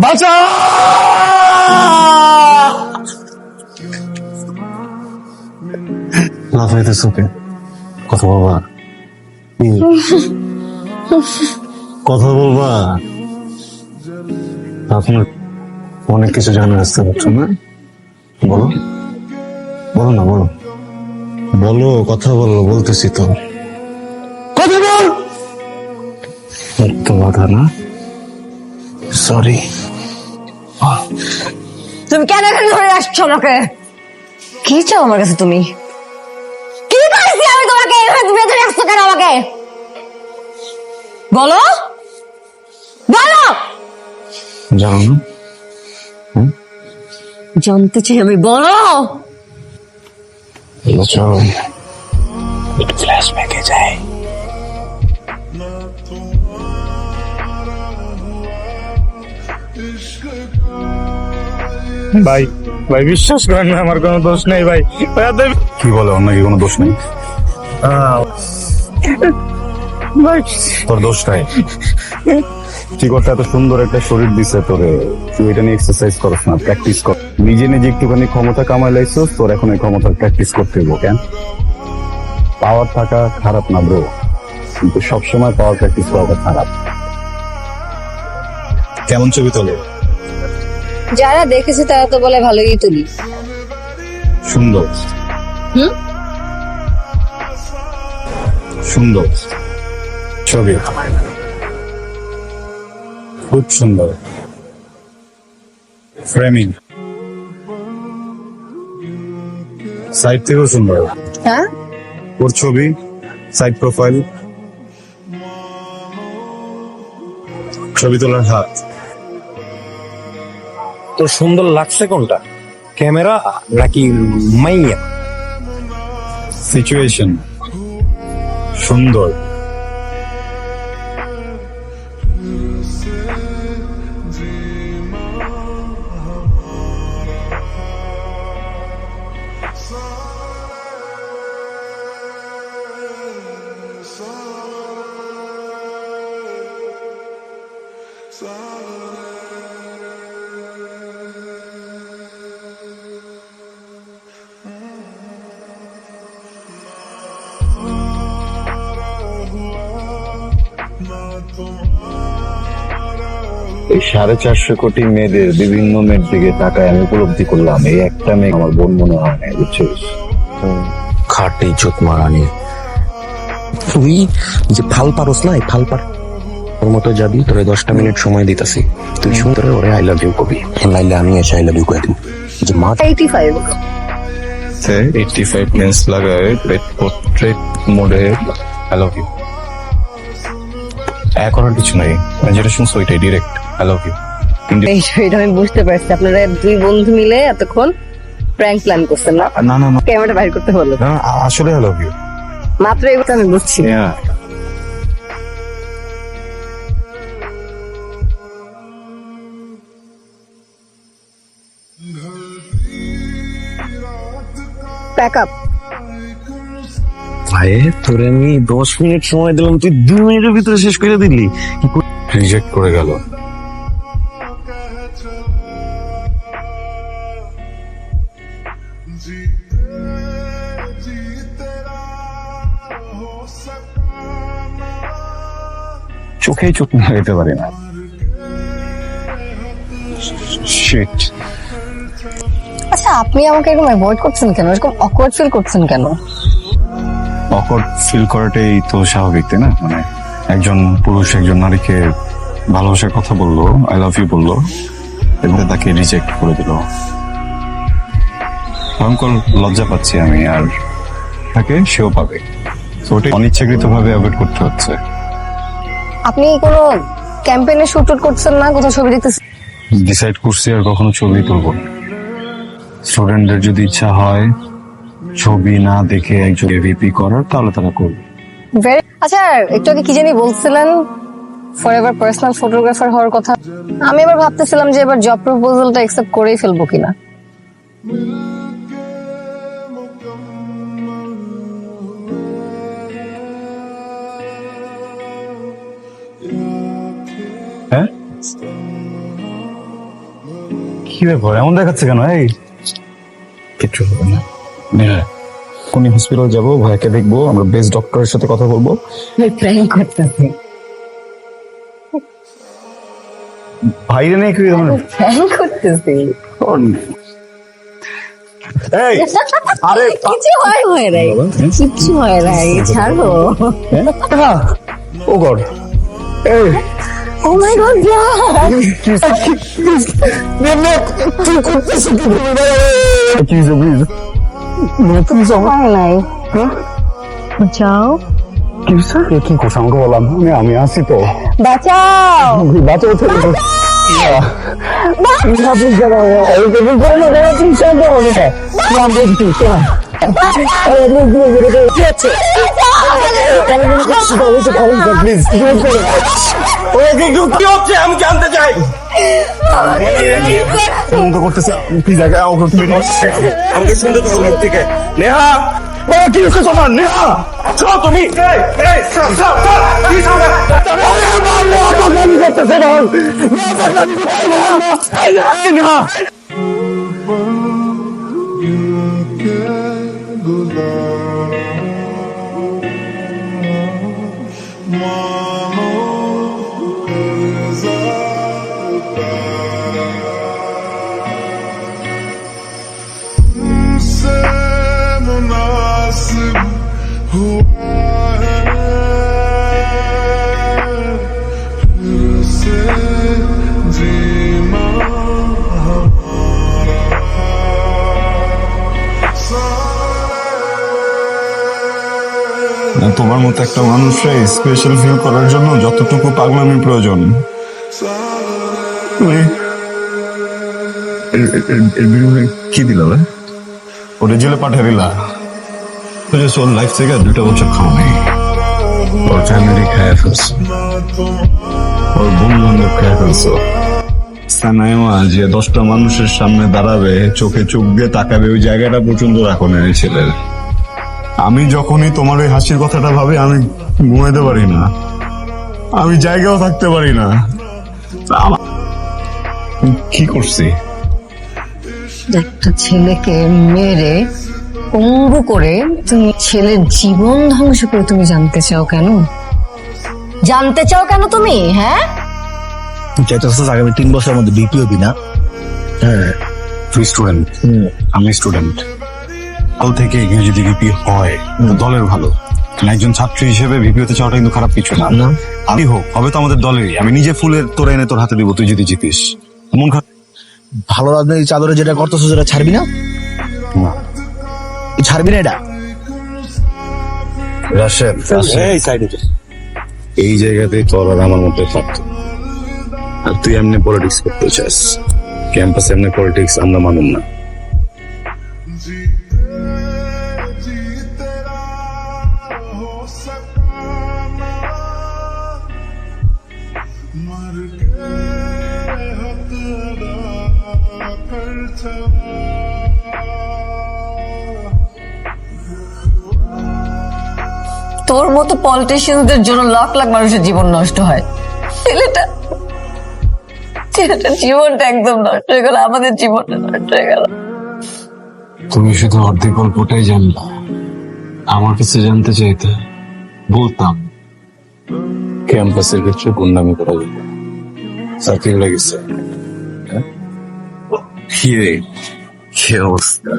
বাঁচা! লাফাইতেছ ওকে। কথা বলবা? কথা বলবা। আপনার অনেক কিছু জানার আসতে পারছ না? বলো। বলো না বলো। বলো কথা বলো বলতেছি তো। কথা বল! বাধা না? সরি তুমি কেন এখানে ধরে আসছো আমাকে? কি চাও আমার কাছে তুমি? কি করেছি আমি তোমাকে? এভাবে বেঁধে রাখছো কেন আমাকে? বলো? বলো! জানো? জানতে চাই আমি বলো! চলো যাই ভাই ভাই বিশ্বাস করেন না আমার কোনো দোষ নেই ভাই। কি বলে অন্য কি কোনো দোষ নেই? ভাই। তোর দোষ নাই। করতে এত সুন্দর একটা শরীর দিছে তোরে। তুই এটা নিয়ে এক্সারসাইজ করস না প্র্যাকটিস কর। নিজে নিজে একটুখানি ক্ষমতা কামাই লাইছস তোর এখন এই ক্ষমতার প্র্যাকটিস করতে হইব কেন? পাওয়ার থাকা খারাপ না ব্রো কিন্তু সবসময় পাওয়ার প্র্যাকটিস করাটা খারাপ। কেমন ছবি তোলে? যারা দেখেছে তারা তো বলে ভালোই তুলি। সুন্দর। হুম? সুন্দর। ছবি। খুব সুন্দর। ফ্রেমিং সাইড থেকেও সুন্দর। হ্যাঁ? ওর ছবি সাইড প্রোফাইল ছবি তোলার হাত। তোর সুন্দর লাগছে কোনটা? ক্যামেরা নাকি মাইয়া? সিচুয়েশন সুন্দর। এই সাড়ে চারশো কোটি মেয়েদের বিভিন্ন মেয়ের দিকে তাকায় আমি উপলব্ধি করলাম এই একটা মেয়ে আমার বোন মনে হয় না বুঝছিস? খাটে ইজ্জত মারানি। তুই যে ফাল পারস না এই ফাল পার ওর মতো যাবি তোরে দশটা মিনিট সময় দিতেছি। তুই সুন্দর ওরে আই লাভ ইউ কবি। নাইলে আমি এসে আই লাভ ইউ কয়ে দিব। যে মা eighty five eighty five lens লাগায় পোর্ট্রেট মোডে আই লাভ ইউ এক করার কিছু নাই। যেটা শুনছো ওইটাই ডিরেক্ট আই লাভ ইউ এই এটা আমি বুঝতে পারছি। আপনারা দুই বন্ধু মিলে এতক্ষণ প্র্যাঙ্ক প্ল্যান করছেন না? না না না। ক্যামেরাটা বাইর করতে হলো। না আসলে আই লাভ ইউ মাত্র এগুলো আমি বুঝছি। প্যাক আপ ভাই তোরে আমি দশ মিনিট সময় দিলাম। তুই দু মিনিটের ভিতরে শেষ করে দিলি। রিজেক্ট করে গেল। চোখেই চোখ লাগাইতে পারি না। শিট আচ্ছা আপনি আমাকে এরকম অ্যাভয়েড করছেন কেন? এরকম অকওয়ার্ড ফিল করছেন কেন? অকওয়ার্ড ফিল করাটাই তো স্বাভাবিক তাই না? মানে একজন পুরুষ একজন নারীকে ভালোবাসার কথা বলল আই লাভ ইউ বলল এবং তাকে রিজেক্ট করে দিল। ভয়ঙ্কর লজ্জা পাচ্ছি আমি আর তাকে সেও পাবে। তো ওটা অনিচ্ছাকৃত ভাবে অ্যাভয়েড করতে হচ্ছে। আপনি কোনো ক্যাম্পেইনে শুট টুট করছেন না কোথাও ছবি দেখতেছেন? ডিসাইড করছি আর কখনো ছবি তুলবো স্টুডেন্টদের যদি ইচ্ছা হয় ছবি না দেখে একজন এভিপি করার তাহলে তারা করবে। আচ্ছা একটু আগে কি জানি বলছিলেন ফর এভার পার্সোনাল ফটোগ্রাফার হওয়ার কথা। আমি এবার ভাবতেছিলাম যে এবার জব প্রপোজালটা অ্যাকসেপ্ট করেই ফেলব কিনা। কি ব্যাপার? এমন দেখাচ্ছে কেন? এই কিচ্ছু হবে না। হ্যাঁ কোন হসপিটাল যাব ভাইকে দেখব আমরা বেস্ট ডক্টরের সাথে কথা বলব। প্র্যাঙ্ক করতেছে। ভাইরে নিয়ে কি ধরনের প্র্যাঙ্ক করতেছে। এই আরে কিছু হয় হয়? নাই হয় নাই ছাড়ো। Oh god. এই ও মাই গড কি হয়েছে প্লিজ হয় নাই বাঁচাও কি কি করছে আমাকে বললাম আমি আমি আসি তো বাঁচাও বাঁচাও তো কি হচ্ছে জানতে চাই তো করতেছে প্লিজ আগে ওকে তুমি আমাকে মুখ থেকে নেহা তোমার নেহা চল তুমি তোমার মতো একটা মানুষে স্পেশাল ফিল করার জন্য যতটুকু পাগলামি প্রয়োজন। কি দিল ওটা জেলে পাঠাবিলা যে ওর লাইফ থেকে দুটা বছর খাও নেই ওর ফ্যামিলি খায় ফেলছো ওর বন্ধু বান্ধব খায় ফেলছো সানাইমা যে দশটা মানুষের সামনে দাঁড়াবে চোখে চোখ দিয়ে তাকাবে ওই জায়গাটা পর্যন্ত রাখো না এই ছেলের। আমি যখনই তোমার ওই হাসির কথাটা ভাবি আমি ঘুমাইতে পারি না। আমি জায়গাও থাকতে পারি না। কি করছি? একটা ছেলেকে মেরে পঙ্গু করে তুমি ছেলের জীবন ধ্বংস করে তুমি জানতে চাও কেন? জানতে চাও কেন তুমি হ্যাঁ? চাইতেছিস আগামী তিন বছরের মধ্যে বিপি হবি না হ্যাঁ তুই স্টুডেন্ট আমি স্টুডেন্ট দল থেকে এগিয়ে যদি ভিপি হয় দলের ভালো। মানে একজন ছাত্র হিসেবে ভিপি হতে চাওয়াটা কিন্তু খারাপ কিছু না। না। আমি হোক হবে তো আমাদের দলেরই। আমি নিজে ফুলের তোরা এনে তোর হাতে দিব তুই যদি জিতিস। মন খারাপ। ভালো রাজনৈতিক চাদরে যেটা করতেছো সেটা ছাড়বি না? না। এই ছাড়বি না এটা? রাশেদ এই সাইডে এই জায়গাতেই তোর আর আমার মধ্যে থাকতো আর তুই এমনি পলিটিক্স করতে চাস। ক্যাম্পাস এমনি পলিটিক্স আমরা মানুন না। তোর মতো পলিটিশিয়ানদের জন্য লাখ লাখ মানুষের জীবন নষ্ট হয়। ছেলেটা ছেলেটার জীবনটা একদম নষ্ট হয়ে গেল আমাদের জীবনটা নষ্ট হয়ে গেল। তুমি শুধু অর্ধেক গল্পটাই জানলা। আমার কাছে জানতে চাইতে বলতাম ক্যাম্পাসের ক্ষেত্রে গুন্ডামি করা যাবে সার্কিং লেগেছে। কি রে? কি অবস্থা?